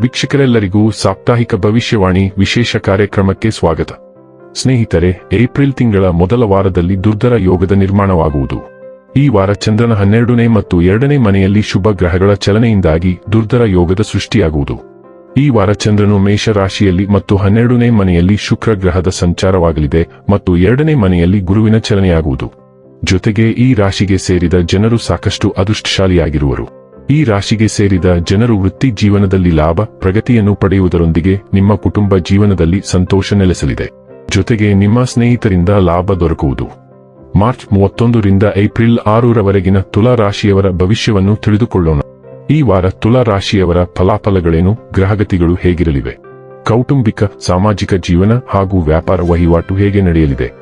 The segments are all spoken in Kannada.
ವೀಕ್ಷಕರೆಲ್ಲರಿಗೂ ಸಾಪ್ತಾಹಿಕ ಭವಿಷ್ಯವಾಣಿ ವಿಶೇಷ ಕಾರ್ಯಕ್ರಮಕ್ಕೆ ಸ್ವಾಗತ. ಸ್ನೇಹಿತರೆ, ಏಪ್ರಿಲ್ ತಿಂಗಳ ಮೊದಲ ವಾರದಲ್ಲಿ ದುರ್ಧರ ಯೋಗದ ನಿರ್ಮಾಣವಾಗುವುದು. ಈ ವಾರ ಚಂದ್ರನ ಹನ್ನೆರಡನೇ ಮತ್ತು ಎರಡನೇ ಮನೆಯಲ್ಲಿ ಶುಭ ಗ್ರಹಗಳ ಚಲನೆಯಿಂದಾಗಿ ದುರ್ಧರ ಯೋಗದ ಸೃಷ್ಟಿಯಾಗುವುದು. ಈ ವಾರ ಚಂದ್ರನು ಮೇಷ ರಾಶಿಯಲ್ಲಿ ಮತ್ತು ಹನ್ನೆರಡನೇ ಮನೆಯಲ್ಲಿ ಶುಕ್ರ ಗ್ರಹದ ಸಂಚಾರವಾಗಲಿದೆ ಮತ್ತು ಎರಡನೇ ಮನೆಯಲ್ಲಿ ಗುರುವಿನ ಚಲನೆಯಾಗುವುದು. ಜೊತೆಗೆ ಈ ರಾಶಿಗೆ ಸೇರಿದ ಜನರು ಸಾಕಷ್ಟು ಅದೃಷ್ಟಶಾಲಿಯಾಗಿರುವರು. ಈ ರಾಶಿಗೆ ಸೇರಿದ ಜನರು ವೃತ್ತಿ ಜೀವನದಲ್ಲಿ ಲಾಭ, ಪ್ರಗತಿಯನ್ನು ಪಡೆಯುವುದರೊಂದಿಗೆ ನಿಮ್ಮ ಕುಟುಂಬ ಜೀವನದಲ್ಲಿ ಸಂತೋಷ ನೆಲೆಸಲಿದೆ. ಜೊತೆಗೆ ನಿಮ್ಮ ಸ್ನೇಹಿತರಿಂದ ಲಾಭ ದೊರಕುವುದು. ಮಾರ್ಚ್ ಮೂವತ್ತೊಂದರಿಂದ ಏಪ್ರಿಲ್ ಆರರವರೆಗಿನ ತುಲಾ ರಾಶಿಯವರ ಭವಿಷ್ಯವನ್ನು ತಿಳಿದುಕೊಳ್ಳೋಣ. ಈ ವಾರ ತುಲಾ ರಾಶಿಯವರ ಫಲಾಫಲಗಳೇನು, ಗ್ರಹಗತಿಗಳು ಹೇಗಿರಲಿವೆ? ಕೌಟುಂಬಿಕ, ಸಾಮಾಜಿಕ ಜೀವನ ಹಾಗೂ ವ್ಯಾಪಾರ ವಹಿವಾಟು ಹೇಗೆ ನಡೆಯಲಿದೆ?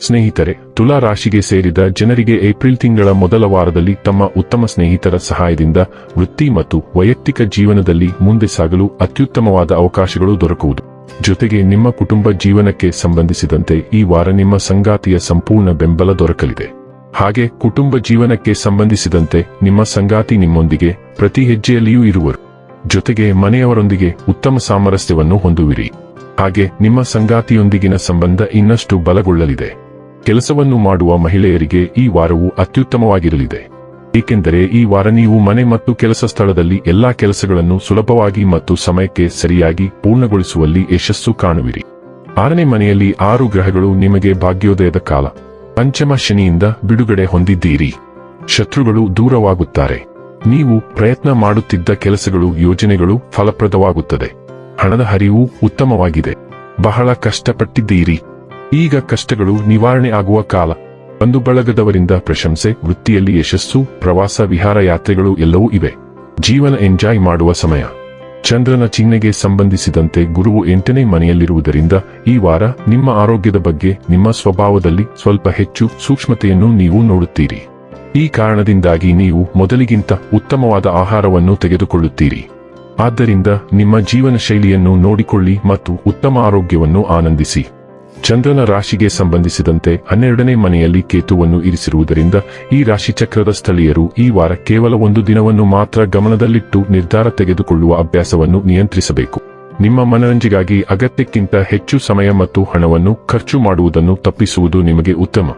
ಸ್ನೇಹಿತರೆ, ತುಲಾ ರಾಶಿಗೆ ಸೇರಿದ ಜನರಿಗೆ ಏಪ್ರಿಲ್ ತಿಂಗಳ ಮೊದಲ ವಾರದಲ್ಲಿ ತಮ್ಮ ಉತ್ತಮ ಸ್ನೇಹಿತರ ಸಹಾಯದಿಂದ ವೃತ್ತಿ ಮತ್ತು ವೈಯಕ್ತಿಕ ಜೀವನದಲ್ಲಿ ಮುಂದೆ ಸಾಗಲು ಅತ್ಯುತ್ತಮವಾದ ಅವಕಾಶಗಳು ದೊರಕುವುದು. ಜೊತೆಗೆ ನಿಮ್ಮ ಕುಟುಂಬ ಜೀವನಕ್ಕೆ ಸಂಬಂಧಿಸಿದಂತೆ ಈ ವಾರ ನಿಮ್ಮ ಸಂಗಾತಿಯ ಸಂಪೂರ್ಣ ಬೆಂಬಲ ದೊರಕಲಿದೆ. ಹಾಗೆ ಕುಟುಂಬ ಜೀವನಕ್ಕೆ ಸಂಬಂಧಿಸಿದಂತೆ ನಿಮ್ಮ ಸಂಗಾತಿ ನಿಮ್ಮೊಂದಿಗೆ ಪ್ರತಿ ಹೆಜ್ಜೆಯಲ್ಲಿಯೂ ಇರುವರು. ಜೊತೆಗೆ ಮನೆಯವರೊಂದಿಗೆ ಉತ್ತಮ ಸಾಮರಸ್ಯವನ್ನು ಹೊಂದುವಿರಿ. ಹಾಗೆ ನಿಮ್ಮ ಸಂಗಾತಿಯೊಂದಿಗಿನ ಸಂಬಂಧ ಇನ್ನಷ್ಟು ಬಲಗೊಳ್ಳಲಿದೆ. ಕೆಲಸವನ್ನು ಮಾಡುವ ಮಹಿಳೆಯರಿಗೆ ಈ ವಾರವು ಅತ್ಯುತ್ತಮವಾಗಿರಲಿದೆ. ಏಕೆಂದರೆ ಈ ವಾರ ನೀವು ಮನೆ ಮತ್ತು ಕೆಲಸ ಸ್ಥಳದಲ್ಲಿ ಎಲ್ಲಾ ಕೆಲಸಗಳನ್ನು ಸುಲಭವಾಗಿ ಮತ್ತು ಸಮಯಕ್ಕೆ ಸರಿಯಾಗಿ ಪೂರ್ಣಗೊಳಿಸುವಲ್ಲಿ ಯಶಸ್ಸು ಕಾಣುವಿರಿ. ಆರನೇ ಮನೆಯಲ್ಲಿ ಆರು ಗ್ರಹಗಳು ನಿಮಗೆ ಭಾಗ್ಯೋದಯದ ಕಾಲ. ಪಂಚಮ ಶನಿಯಿಂದ ಬಿಡುಗಡೆ ಹೊಂದಿದ್ದೀರಿ. ಶತ್ರುಗಳು ದೂರವಾಗುತ್ತಾರೆ. ನೀವು ಪ್ರಯತ್ನ ಮಾಡುತ್ತಿದ್ದ ಕೆಲಸಗಳು, ಯೋಜನೆಗಳು ಫಲಪ್ರದವಾಗುತ್ತದೆ. ಹಣದ ಹರಿವು ಉತ್ತಮವಾಗಿದೆ. ಬಹಳ ಕಷ್ಟಪಟ್ಟಿದ್ದೀರಿ. ಈಗ ಕಷ್ಟಗಳು ನಿವಾರಣೆ ಆಗುವ ಕಾಲ. ಬಂಧು ಬಳಗದವರಿಂದ ಪ್ರಶಂಸೆ, ವೃತ್ತಿಯಲ್ಲಿ ಯಶಸ್ಸು, ಪ್ರವಾಸ, ವಿಹಾರ ಯಾತ್ರೆಗಳು ಎಲ್ಲವೂ ಇವೆ. ಜೀವನ ಎಂಜಾಯ್ ಮಾಡುವ ಸಮಯ. ಚಂದ್ರನ ಚಿಹ್ನೆಗೆ ಸಂಬಂಧಿಸಿದಂತೆ ಗುರುವು ಎಂಟನೇ ಮನೆಯಲ್ಲಿರುವುದರಿಂದ, ಈ ವಾರ ನಿಮ್ಮ ಆರೋಗ್ಯದ ಬಗ್ಗೆ, ನಿಮ್ಮ ಸ್ವಭಾವದಲ್ಲಿ ಸ್ವಲ್ಪ ಹೆಚ್ಚು ಸೂಕ್ಷ್ಮತೆಯನ್ನು ನೀವು ನೋಡುತ್ತೀರಿ. ಈ ಕಾರಣದಿಂದಾಗಿ ನೀವು ಮೊದಲಿಗಿಂತ ಉತ್ತಮವಾದ ಆಹಾರವನ್ನು ತೆಗೆದುಕೊಳ್ಳುತ್ತೀರಿ. ಆದ್ದರಿಂದ ನಿಮ್ಮ ಜೀವನ ಶೈಲಿಯನ್ನು ನೋಡಿಕೊಳ್ಳಿ ಮತ್ತು ಉತ್ತಮ ಆರೋಗ್ಯವನ್ನು ಆನಂದಿಸಿ. ಚಂದ್ರನ ರಾಶಿಗೆ ಸಂಬಂಧಿಸಿದಂತೆ ಹನ್ನೆರಡನೇ ಮನೆಯಲ್ಲಿ ಕೇತುವನ್ನು ಇರಿಸಿರುವುದರಿಂದ ಈ ರಾಶಿಚಕ್ರದ ಸ್ಥಳೀಯರು ಈ ವಾರ ಕೇವಲ ಒಂದು ದಿನವನ್ನು ಮಾತ್ರ ಗಮನದಲ್ಲಿಟ್ಟು ನಿರ್ಧಾರ ತೆಗೆದುಕೊಳ್ಳುವ ಅಭ್ಯಾಸವನ್ನು ನಿಯಂತ್ರಿಸಬೇಕು. ನಿಮ್ಮ ಮನರಂಜಿಗಾಗಿ ಅಗತ್ಯಕ್ಕಿಂತ ಹೆಚ್ಚು ಸಮಯ ಮತ್ತು ಹಣವನ್ನು ಖರ್ಚು ಮಾಡುವುದನ್ನು ತಪ್ಪಿಸುವುದು ನಿಮಗೆ ಉತ್ತಮ.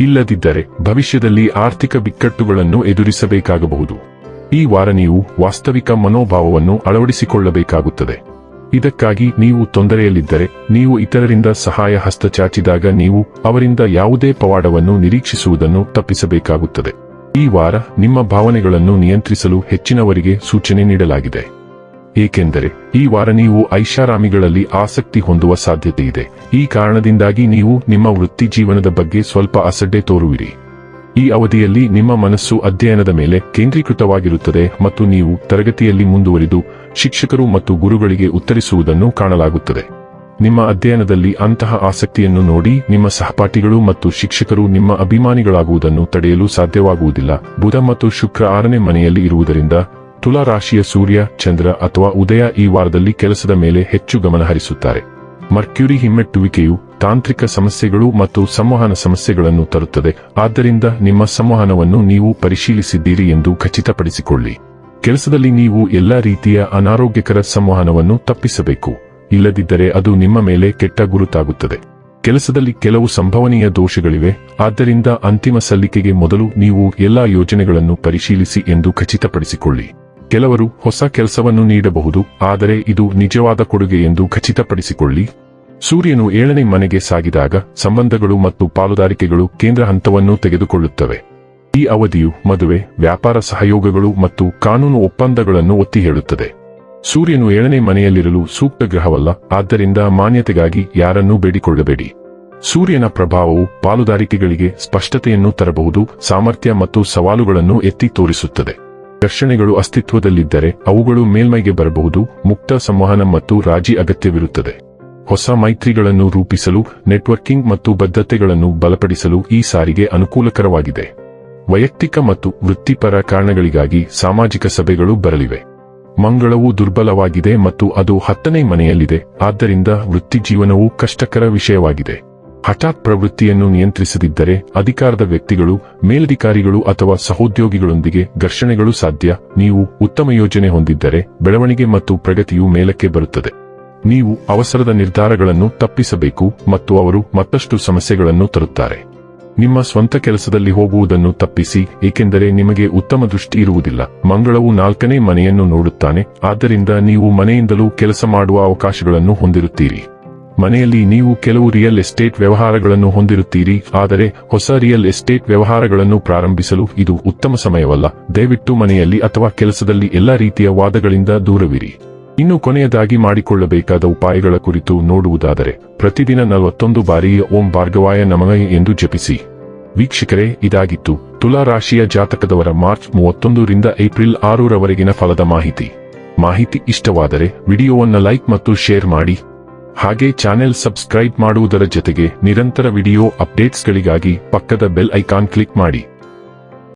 ಇಲ್ಲದಿದ್ದರೆ ಭವಿಷ್ಯದಲ್ಲಿ ಆರ್ಥಿಕ ಬಿಕ್ಕಟ್ಟುಗಳನ್ನು ಎದುರಿಸಬೇಕಾಗಬಹುದು. ಈ ವಾರ ನೀವು ವಾಸ್ತವಿಕ ಮನೋಭಾವವನ್ನು ಅಳವಡಿಸಿಕೊಳ್ಳಬೇಕಾಗುತ್ತದೆ. ಇದಕ್ಕಾಗಿ ನೀವು ತೊಂದರೆಯಲ್ಲಿದ್ದರೆ, ನೀವು ಇತರರಿಂದ ಸಹಾಯ ಹಸ್ತ ಚಾಚಿದಾಗ ನೀವು ಅವರಿಂದ ಯಾವುದೇ ಪವಾಡವನ್ನು ನಿರೀಕ್ಷಿಸುವುದನ್ನು ತಪ್ಪಿಸಬೇಕಾಗುತ್ತದೆ. ಈ ವಾರ ನಿಮ್ಮ ಭಾವನೆಗಳನ್ನು ನಿಯಂತ್ರಿಸಲು ಹೆಚ್ಚಿನವರಿಗೆ ಸೂಚನೆ ನೀಡಲಾಗಿದೆ. ಏಕೆಂದರೆ, ಈ ವಾರ ನೀವು ಐಷಾರಾಮಿಗಳಲ್ಲಿ ಆಸಕ್ತಿ ಹೊಂದುವ ಸಾಧ್ಯತೆ ಇದೆ ಈ ಕಾರಣದಿಂದಾಗಿ ನೀವು ನಿಮ್ಮ ವೃತ್ತಿ ಜೀವನದ ಬಗ್ಗೆ ಸ್ವಲ್ಪ ಅಸಡ್ಡೆ ತೋರುವಿರಿ. ಈ ಅವಧಿಯಲ್ಲಿ ನಿಮ್ಮ ಮನಸ್ಸು ಅಧ್ಯಯನದ ಮೇಲೆ ಕೇಂದ್ರೀಕೃತವಾಗಿರುತ್ತದೆ ಮತ್ತು ನೀವು ತರಗತಿಯಲ್ಲಿ ಮುಂದುವರಿದು ಶಿಕ್ಷಕರು ಮತ್ತು ಗುರುಗಳಿಗೆ ಉತ್ತರಿಸುವುದನ್ನು ಕಾಣಲಾಗುತ್ತದೆ. ನಿಮ್ಮ ಅಧ್ಯಯನದಲ್ಲಿ ಅಂತಹ ಆಸಕ್ತಿಯನ್ನು ನೋಡಿ ನಿಮ್ಮ ಸಹಪಾಠಿಗಳು ಮತ್ತು ಶಿಕ್ಷಕರು ನಿಮ್ಮ ಅಭಿಮಾನಿಗಳಾಗುವುದನ್ನು ತಡೆಯಲು ಸಾಧ್ಯವಾಗುವುದಿಲ್ಲ. ಬುಧ ಮತ್ತು ಶುಕ್ರ ಆರನೇ ಮನೆಯಲ್ಲಿ ಇರುವುದರಿಂದ ತುಲಾ ರಾಶಿಯ ಸೂರ್ಯ, ಚಂದ್ರ ಅಥವಾ ಉದಯ ಈ ವಾರದಲ್ಲಿ ಕೆಲಸದ ಮೇಲೆ ಹೆಚ್ಚು ಗಮನ ಹರಿಸುತ್ತಾರೆ ಮರ್ಕ್ಯುರಿ ಹಿಮ್ಮೆಟ್ಟುವಿಕೆಯು ತಾಂತ್ರಿಕ ಸಮಸ್ಯೆಗಳು ಮತ್ತು ಸಂವಹನ ಸಮಸ್ಯೆಗಳನ್ನು ತರುತ್ತದೆ. ಆದ್ದರಿಂದ ನಿಮ್ಮ ಸಂವಹನವನ್ನು ನೀವು ಪರಿಶೀಲಿಸಿದ್ದೀರಿ ಎಂದು ಖಚಿತಪಡಿಸಿಕೊಳ್ಳಿ. ಕೆಲಸದಲ್ಲಿ ನೀವು ಎಲ್ಲಾ ರೀತಿಯ ಅನಾರೋಗ್ಯಕರ ಸಂವಹನವನ್ನು ತಪ್ಪಿಸಬೇಕು. ಇಲ್ಲದಿದ್ದರೆ ಅದು ನಿಮ್ಮ ಮೇಲೆ ಕೆಟ್ಟ ಗುರುತಾಗುತ್ತದೆ. ಕೆಲಸದಲ್ಲಿ ಕೆಲವು ಸಂಭವನೀಯ ದೋಷಗಳಿವೆ. ಆದ್ದರಿಂದ ಅಂತಿಮ ಸಲ್ಲಿಕೆಗೆ ಮೊದಲು ನೀವು ಎಲ್ಲಾ ಯೋಜನೆಗಳನ್ನು ಪರಿಶೀಲಿಸಿ ಎಂದು ಖಚಿತಪಡಿಸಿಕೊಳ್ಳಿ. ಕೆಲವರು ಹೊಸ ಕೆಲಸವನ್ನು ನೀಡಬಹುದು, ಆದರೆ ಇದು ನಿಜವಾದ ಕೊಡುಗೆ ಎಂದು ಖಚಿತಪಡಿಸಿಕೊಳ್ಳಿ. ಸೂರ್ಯನು ಏಳನೇ ಮನೆಗೆ ಸಾಗಿದಾಗ ಸಂಬಂಧಗಳು ಮತ್ತು ಪಾಲುದಾರಿಕೆಗಳು ಕೇಂದ್ರ ಹಂತವನ್ನು ತೆಗೆದುಕೊಳ್ಳುತ್ತವೆ. ಈ ಅವಧಿಯು ಮದುವೆ, ವ್ಯಾಪಾರ ಸಹಯೋಗಗಳು ಮತ್ತು ಕಾನೂನು ಒಪ್ಪಂದಗಳನ್ನು ಒತ್ತಿ ಹೇಳುತ್ತದೆ. ಸೂರ್ಯನು ಏಳನೇ ಮನೆಯಲ್ಲಿರಲು ಸೂಕ್ತ ಗ್ರಹವಲ್ಲ, ಆದ್ದರಿಂದ ಮಾನ್ಯತೆಗಾಗಿ ಯಾರನ್ನೂ ಬೇಡಿಕೊಳ್ಳಬೇಡಿ. ಸೂರ್ಯನ ಪ್ರಭಾವವು ಪಾಲುದಾರಿಕೆಗಳಿಗೆ ಸ್ಪಷ್ಟತೆಯನ್ನು ತರಬಹುದು, ಸಾಮರ್ಥ್ಯ ಮತ್ತು ಸವಾಲುಗಳನ್ನು ಎತ್ತಿ ತೋರಿಸುತ್ತದೆ. ಘರ್ಷಣೆಗಳು ಅಸ್ತಿತ್ವದಲ್ಲಿದ್ದರೆ ಅವುಗಳು ಮೇಲ್ಮೈಗೆ ಬರಬಹುದು, ಮುಕ್ತ ಸಂವಹನ ಮತ್ತು ರಾಜಿ ಅಗತ್ಯವಿರುತ್ತದೆ. ಹೊಸ ಮೈತ್ರಿಗಳನ್ನು ರೂಪಿಸಲು ನೆಟ್ವರ್ಕಿಂಗ್ ಮತ್ತು ಬದ್ಧತೆಗಳನ್ನು ಬಲಪಡಿಸಲು ಈ ಸಾರಿಗೆ ಅನುಕೂಲಕರವಾಗಿದೆ. ವೈಯಕ್ತಿಕ ಮತ್ತು ವೃತ್ತಿಪರ ಕಾರಣಗಳಿಗಾಗಿ ಸಾಮಾಜಿಕ ಸಭೆಗಳು ಬರಲಿವೆ. ಮಂಗಳವು ದುರ್ಬಲವಾಗಿದೆ ಮತ್ತು ಅದು ಹತ್ತನೇ ಮನೆಯಲ್ಲಿದೆ, ಆದ್ದರಿಂದ ವೃತ್ತಿಜೀವನವು ಕಷ್ಟಕರ ವಿಷಯವಾಗಿದೆ. ಹಠಾತ್ ಪ್ರವೃತ್ತಿಯನ್ನು ನಿಯಂತ್ರಿಸದಿದ್ದರೆ ಅಧಿಕಾರದ ವ್ಯಕ್ತಿಗಳು, ಮೇಲಧಿಕಾರಿಗಳು ಅಥವಾ ಸಹೋದ್ಯೋಗಿಗಳೊಂದಿಗೆ ಘರ್ಷಣೆಗಳು ಸಾಧ್ಯ, ನೀವು ಉತ್ತಮ ಯೋಜನೆ ಹೊಂದಿದ್ದರೆ ಬೆಳವಣಿಗೆ ಮತ್ತು ಪ್ರಗತಿಯು ಮೇಲಕ್ಕೆ ಬರುತ್ತದೆ. ನೀವು ಅವಸರದ ನಿರ್ಧಾರಗಳನ್ನು ತಪ್ಪಿಸಬೇಕು ಮತ್ತು ಅವರು ಮತ್ತಷ್ಟು ಸಮಸ್ಯೆಗಳನ್ನು ತರುತ್ತಾರೆ. ನಿಮ್ಮ ಸ್ವಂತ ಕೆಲಸದಲ್ಲಿ ಹೋಗುವುದನ್ನು ತಪ್ಪಿಸಿ, ಏಕೆಂದರೆ ನಿಮಗೆ ಉತ್ತಮ ದೃಷ್ಟಿ ಇರುವುದಿಲ್ಲ. ಮಂಗಳವು ನಾಲ್ಕನೇ ಮನೆಯನ್ನು ನೋಡುತ್ತಾನೆ, ಆದ್ದರಿಂದ ನೀವು ಮನೆಯಿಂದಲೂ ಕೆಲಸ ಮಾಡುವ ಅವಕಾಶಗಳನ್ನು ಹೊಂದಿರುತ್ತೀರಿ. ಮನೆಯಲ್ಲಿ ನೀವು ಕೆಲವು ರಿಯಲ್ ಎಸ್ಟೇಟ್ ವ್ಯವಹಾರಗಳನ್ನು ಹೊಂದಿರುತ್ತೀರಿ, ಆದರೆ ಹೊಸ ರಿಯಲ್ ಎಸ್ಟೇಟ್ ವ್ಯವಹಾರಗಳನ್ನು ಪ್ರಾರಂಭಿಸಲು ಇದು ಉತ್ತಮ ಸಮಯವಲ್ಲ. ದಯವಿಟ್ಟು ಮನೆಯಲ್ಲಿ ಅಥವಾ ಕೆಲಸದಲ್ಲಿ ಎಲ್ಲಾ ರೀತಿಯ ವಾದಗಳಿಂದ ದೂರವಿರಿ. ಇನ್ನು ಕೊನೆಯದಾಗಿ ಮಾಡಿಕೊಳ್ಳಬೇಕಾದ ಉಪಾಯಗಳ ಕುರಿತು ನೋಡುವುದಾದರೆ, ಪ್ರತಿದಿನ ನಲವತ್ತೊಂದು ಬಾರಿ ಓಂ ಭಾರ್ಗವಾಯ ನಮಃ ಎಂದು ಜಪಿಸಿ. ವೀಕ್ಷಕರೇ, ಇದಾಗಿತ್ತು ತುಲಾ ರಾಶಿಯ ಜಾತಕದವರ ಮಾರ್ಚ್ ಮೂವತ್ತೊಂದರಿಂದ ಏಪ್ರಿಲ್ ಆರರವರೆಗಿನ ಫಲದ ಮಾಹಿತಿ. ಮಾಹಿತಿ ಇಷ್ಟವಾದರೆ ವಿಡಿಯೋವನ್ನು ಲೈಕ್ ಮತ್ತು ಶೇರ್ ಮಾಡಿ. ಹಾಗೆ ಚಾನೆಲ್ ಸಬ್ಸ್ಕ್ರೈಬ್ ಮಾಡುವುದರ ಜೊತೆಗೆ ನಿರಂತರ ವಿಡಿಯೋ ಅಪ್ಡೇಟ್ಸ್ಗಳಿಗಾಗಿ ಪಕ್ಕದ ಬೆಲ್ ಐಕಾನ್ ಕ್ಲಿಕ್ ಮಾಡಿ.